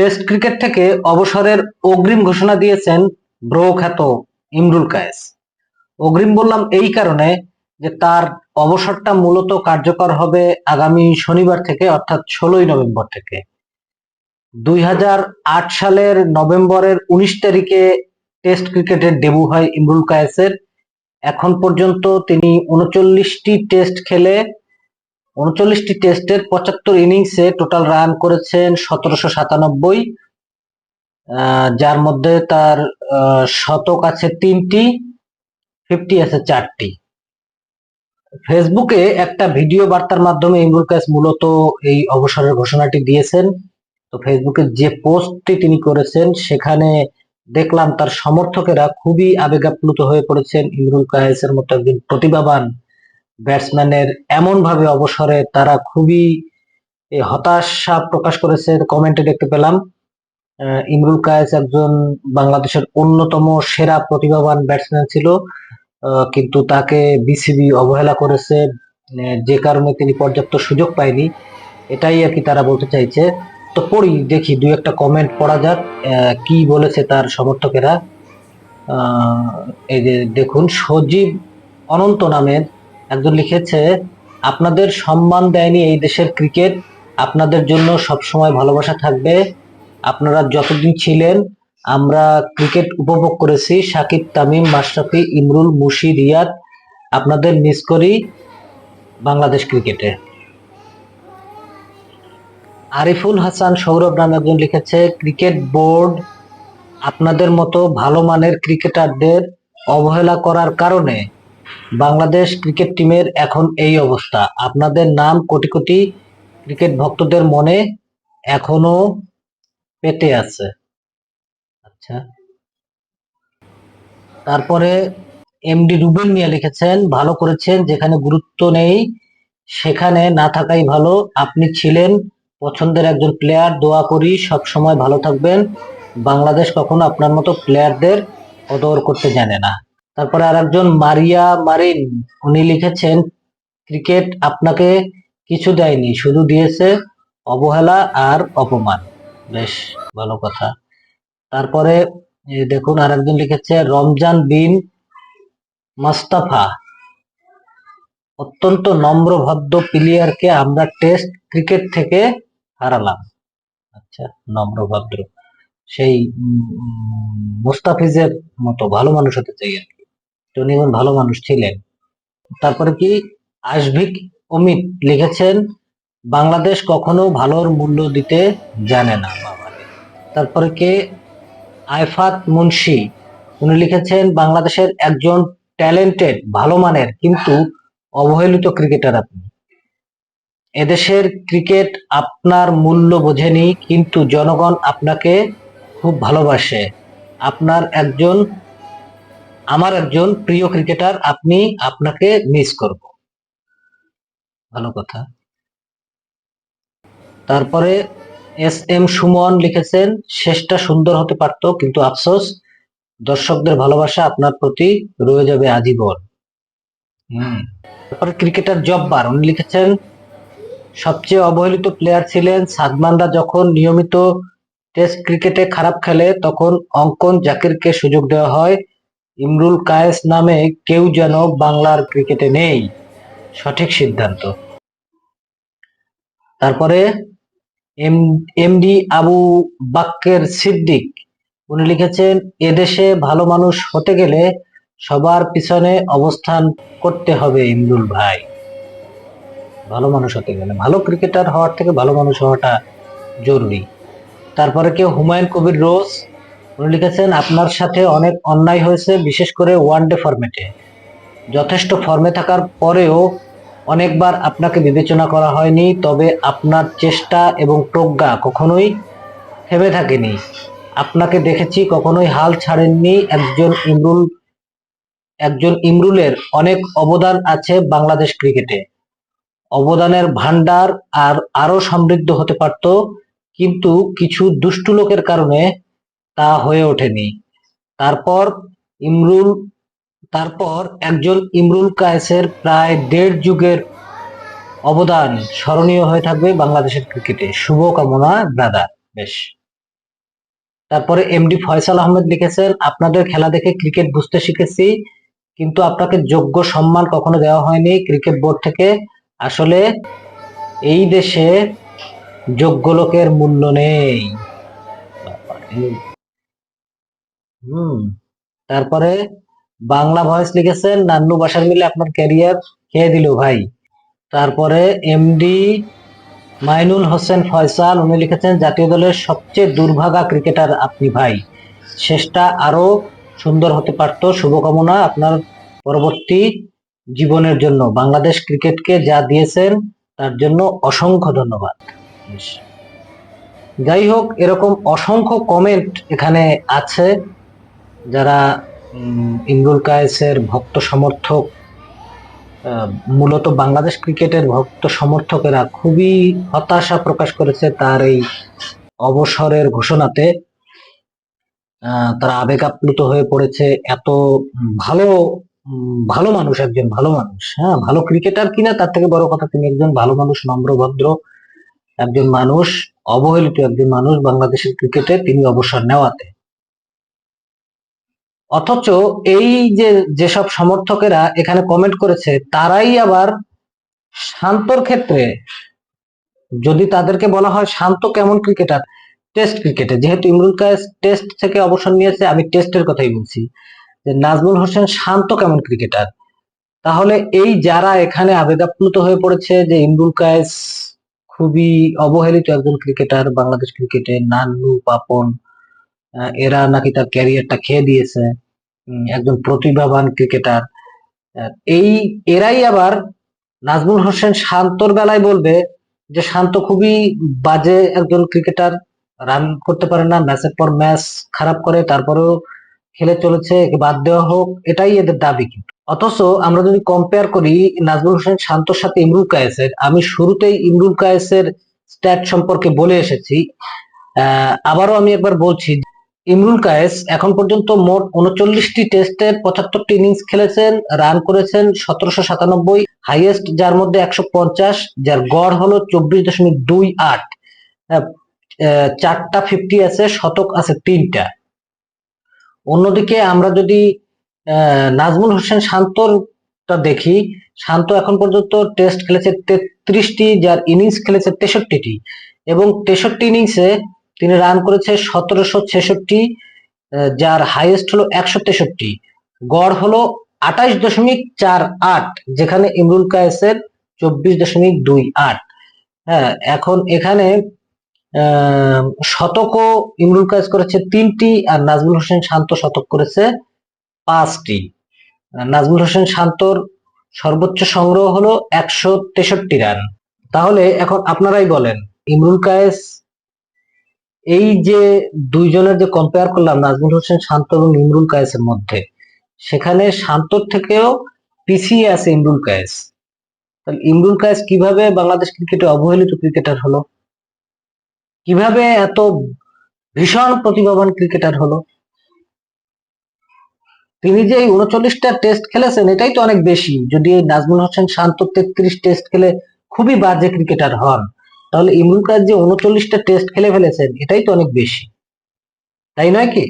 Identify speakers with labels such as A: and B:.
A: Test cricket থেকে অবসরের অগ্রিম ঘোষণা দিয়েছেন ব্রো খ্যাত ইমরুল কায়েস। অগ্রিম বললাম এই কারণে যে তার অবসরটা মূলত কার্যকর হবে আগামী শনিবার থেকে, অর্থাৎ ষোলোই নভেম্বর থেকে। দুই হাজার আট সালের নভেম্বরের উনিশ তারিখে টেস্ট ক্রিকেটের ডেবু হয় ইমরুল কায়েসের। এখন পর্যন্ত তিনি উনচল্লিশটি টেস্ট খেলে উনচল্লিশটি টেস্টের পঁচাত্তর ইনিংসে টোটাল রান করেছেন সতেরোশো সাতানব্বই যার মধ্যে তার শতক আছে তিনটি, ফিফটি আছে চারটি। ফেসবুকে একটা ভিডিও বার্তার মাধ্যমে ইমরুল কায়েস মূলত এই অবসরের ঘোষণাটি দিয়েছেন। তো ফেসবুকে যে পোস্টটি তিনি করেছেন, সেখানে দেখলাম তার সমর্থকেরা খুবই আবেগাপ্লুত হয়ে পড়েছেন ইমরুল কায়েসের মতো একজন প্রতিভাবান ব্যাটসম্যানের এমন ভাবে অবসরে তারা খুবই হতাশা প্রকাশ করেছে কমেন্টে দেখতে পেলাম। ইমরুল কায়েস একজন বাংলাদেশের অন্যতম সেরা প্রতিভাবান ব্যাটসম্যান ছিল। কিন্তু তাকে বিসিবি অবহেলা করেছে যে কারণে তিনি পর্যাপ্ত সুযোগ পায়নি। এটাই আর কি তারা বলতে চাইছে। তো পড়ি, দেখি দু একটা কমেন্ট পড়া যাক কি বলেছে তার সমর্থকেরা। এই যে দেখুন, সজীব অনন্ত নামের একজন লিখেছে, আপনাদের সম্মান দেয়নি এই দেশের ক্রিকেট। আপনাদের জন্য সবসময় ভালোবাসা থাকবে। আপনারা যতদিন ছিলেন, আমরা ক্রিকেট উপভোগ করেছি। সাকিব তামিম, মাশরাফি, ইমরুল, মুশি, রিয়াদ, আপনাদের মিস করি বাংলাদেশ ক্রিকেটে। আরিফুল হাসান সৌরভ নামে একজন লিখেছে, ক্রিকেট বোর্ড আপনাদের মতো ভালো মানের ক্রিকেটারদের অবহেলা করার কারণে বাংলাদেশ ক্রিকেট টিমের এখন এই অবস্থা। আপনাদের নাম কোটি কোটি ক্রিকেট ভক্তদের মনে এখনও পেতে আছে। আচ্ছা। তারপরে এমডি রুবেল মিয়া লিখেছেন, ভালো করেছেন, যেখানে গুরুত্ব নেই, সেখানে না থাকাই ভালো। আপনি ছিলেন পছন্দের একজন প্লেয়ার দোয়া করি সব সময় ভালো থাকবেন। বাংলাদেশ কখনো আপনার মতো প্লেয়ারদের অদর করতে জানে না। তারপরে আর একজন মারিয়া মারিন, উনি লিখেছেন, ক্রিকেট আপনাকে কিছু দেয়নি, শুধু দিয়েছে অবহেলা আর অপমান। বেশ, ভালো কথা। তারপরে দেখুন আর একজন লিখেছে, রমজান বিন মাস্তাফা, অত্যন্ত নম্র ভদ্র প্লেয়ারকে আমরা টেস্ট ক্রিকেট থেকে হারালাম। আচ্ছা নম্র ভদ্র সেই মুস্তাফিজের মতো, ভালো মানুষ হতে চাই আর কি। উনি একজন ভালো মানুষ ছিলেন। তারপরে কি আশভিক অমিত লিখেছেন, বাংলাদেশ কখনো ভালোর মূল্য দিতে জানে না। তারপরে কে? আয়ফাত মুন্সি, উনি লিখেছেন, বাংলাদেশের একজন ট্যালেন্টেড, ভালো মানের, কিন্তু অবহেলিত ক্রিকেটার আপনি। এদেশের ক্রিকেট আপনার মূল্য বোঝেনি, কিন্তু জনগণ আপনাকে খুব ভালোবাসে। আপনার একজন আমার একজন প্রিয় ক্রিকেটার, আপনি আপনাকে মিস করব। ভালো কথা। তারপরে এস এম সুমন লিখেছেন, শেষটা সুন্দর হতে পারতো, কিন্তু আফসোস, দর্শকদের ভালোবাসা আপনার প্রতি রয়ে যাবে আজীবন। তারপরে ক্রিকেটার জব্বার, উনি লিখেছেন, সবচেয়ে অবহেলিত প্লেয়ার ছিলেন সাদমানরা যখন নিয়মিত টেস্ট ক্রিকেটে খারাপ খেলে, তখন অঙ্কন জাকিরকে সুযোগ দেওয়া হয় ইমরুল কায়েস নামে কেউ যেন বাংলার ক্রিকেটে নেই। সঠিক সিদ্ধান্ত। তারপরে এমডি আবু বাক্যের সিদ্দিক। উনি লিখেছেন, এদেশে ভালো মানুষ হতে গেলে সবার পিছনে অবস্থান করতে হবে ইমরুল ভাই। ভালো মানুষ হতে গেলে। ভালো ক্রিকেটার হওয়ার থেকে ভালো মানুষ হওয়াটা জরুরি। তারপরে কেউ হুমায়ুন কবির রোজ লিখেছেন, আপনার সাথে অনেক অন্যায় হয়েছে, বিশেষ করে ওয়ান ডে ফরম্যাটে। যথেষ্ট ফর্মে থাকার পরেও অনেকবার আপনাকে বিবেচনা করা হয়নি, তবে আপনার চেষ্টা এবং প্রজ্ঞা কখনোই থেমে থাকেনি। আপনাকে দেখেছি, কখনোই হাল ছাড়েননি। একজন ইমরুল, একজন ইমরুলের অনেক অবদান আছে বাংলাদেশ ক্রিকেটে। অবদানের ভান্ডার আর আরও সমৃদ্ধ হতে পারত, কিন্তু কিছু দুষ্টু লোকের কারণে তা হয়ে ওঠেনি। তারপর ইমরুল, তারপর একজন ইমরুল কায়েসের প্রায় দেড় যুগের অবদান স্মরণীয় হয়ে থাকবে বাংলাদেশের ক্রিকেটে। শুভকামনা ব্রাদার বেশ। তারপরে এমডি ফয়সাল আহমেদ লিখেছেন, আপনাদের খেলা দেখে ক্রিকেট বুঝতে শিখেছি, কিন্তু আপনাকে যোগ্য সম্মান কখনো দেওয়া হয়নি। ক্রিকেট বোর্ড থেকে আসলে এই দেশে যোগ্য লোকের মূল্য নেই। হুম। তারপরে বাংলা ভয়েস লিখেছেন, নান্নু বাসার মিলে আপনার ক্যারিয়ার খেয়ে দিল ভাই। তারপরে এমডি মাইনুল হোসেন ফয়সাল, উনি লিখেছেন, জাতীয় দলের সবচেয়ে দুর্ভাগা ক্রিকেটার আপনি ভাই। শেষটা আরও সুন্দর হতে পারতো। শুভকামনা আপনার পরবর্তী জীবনের জন্য। বাংলাদেশ ক্রিকেটকে যা দিয়েছেন, তার জন্য অসংখ্য ধন্যবাদ। যাই হোক, এরকম অসংখ্য কমেন্ট এখানে আছে। যারা ইমরুল কায়েসের ভক্ত সমর্থক মূলত বাংলাদেশ ক্রিকেটের ভক্ত সমর্থকেরা খুবই হতাশা প্রকাশ করেছে তার এই অবসরের ঘোষণাতে। তারা আবেগ আপ্লুত হয়ে পড়েছে। এত ভালো ভালো মানুষ একজন, ভালো মানুষ হ্যাঁ ভালো ক্রিকেটার কিনা তার থেকে বড় কথা তিনি একজন ভালো মানুষ, নম্র, ভদ্র একজন মানুষ, অবহেলিত একজন মানুষ বাংলাদেশের ক্রিকেটে তিনি অবসর নেওয়াতে। অথচ এই যে যেসব সমর্থকেরা এখানে কমেন্ট করেছে, তারাই আবার শান্তর ক্ষেত্রে, যদি তাদেরকে বলা হয় শান্ত কেমন ক্রিকেটার? টেস্ট ক্রিকেটে যেহেতু ইমরুল কায়েস টেস্ট থেকে অবসর নিয়েছে, আমি টেস্টের কথাই বলছি। যে নাজমুল হোসেন শান্ত কেমন ক্রিকেটার? তাহলে এই যারা এখানে আবেগাপ্লুত হয়ে পড়েছে যে ইমরুল কায়েস খুবই অবহেলিত একজন ক্রিকেটার, বাংলাদেশ ক্রিকেটে নান্নু পাপন এরা নাকি তার ক্যারিয়ারটা খেয়ে দিয়েছে একজন প্রতিভাবান ক্রিকেটার এই এরাই আবার নাজমুল হোসেন শান্তর বেলায় বলবে যে শান্ত খুবই বাজে একজন ক্রিকেটার রান করতে পারে না ম্যাচের পর ম্যাচ খারাপ করে তারপরেও খেলে চলেছে বাদ দেওয়া হোক এটাই এদের দাবি কিন্তু। অথচ আমরা যদি কম্পেয়ার করি নাজমুল হোসেন শান্তর সাথে ইমরুল কায়েসের আমি শুরুতেই ইমরুল কায়েসের স্ট্যাট সম্পর্কে বলে এসেছি আহ, আবারও আমি একবার বলছি ইমরুল কায়েস এখন পর্যন্ত মোট উনচল্লিশটি টেস্টের পঁচাত্তরটি ইনিংস খেলেছেন রান করেছেন সতেরোশো সাতানব্বই হাইয়েস্ট যার মধ্যে একশো পঞ্চাশ, যার গড় হলো চব্বিশ দশমিক দুই আট। চারটা ফিফটি আছে, শতক আছে তিনটা। অন্যদিকে আমরা যদি নাজমুল হোসেন শান্তরটা দেখি, শান্ত এখন পর্যন্ত টেস্ট খেলেছে তেত্রিশটি, যার ইনিংস খেলেছে তেষট্টিটি। এবং তেষট্টি ইনিংসে তিনি রান করেছে সতেরোশো ছেষট্টি যার হাইয়েস্ট হলো একশো তেষট্টি। গড় হলো আঠাশ দশমিক চার আট যেখানে ইমরুল কায়েসের চব্বিশ দশমিক দুই আট। হ্যাঁ এখন এখানে আহ, শতকও ইমরুল কায়েস করেছে তিনটি আর নাজমুল হোসেন শান্ত শতক করেছে পাঁচটি। নাজমুল হোসেন শান্তর সর্বোচ্চ সংগ্রহ হলো একশো তেষট্টি রান। তাহলে এখন আপনারাই বলেন ইমরুল কায়েস এই যে দুইজনের যে কম্পেয়ার করলাম, নাজমুল হোসেন শান্ত এবং ইমরুল কায়েসের মধ্যে, সেখানে শান্তর থেকেও পিছিয়ে আছে ইমরুল কায়েস। তাহলে ইমরুল কায়েস কীভাবে বাংলাদেশ ক্রিকেটে অবহেলিত ক্রিকেটার হলো? কীভাবে এত ভীষণ প্রতিভাবান ক্রিকেটার হলো? তিনি যে এই উনচল্লিশটা টেস্ট খেলেছেন, এটাই তো অনেক বেশি। যদি নাজমুল হোসেন শান্ত তেত্রিশ টেস্ট খেলে খুবই বাজে ক্রিকেটার হন। তাহলে ইমরুল কাজ যে উনচল্লিশটা টেস্ট খেলে ফেলেছেন, এটাই তো অনেক বেশি। তাই নয় কি?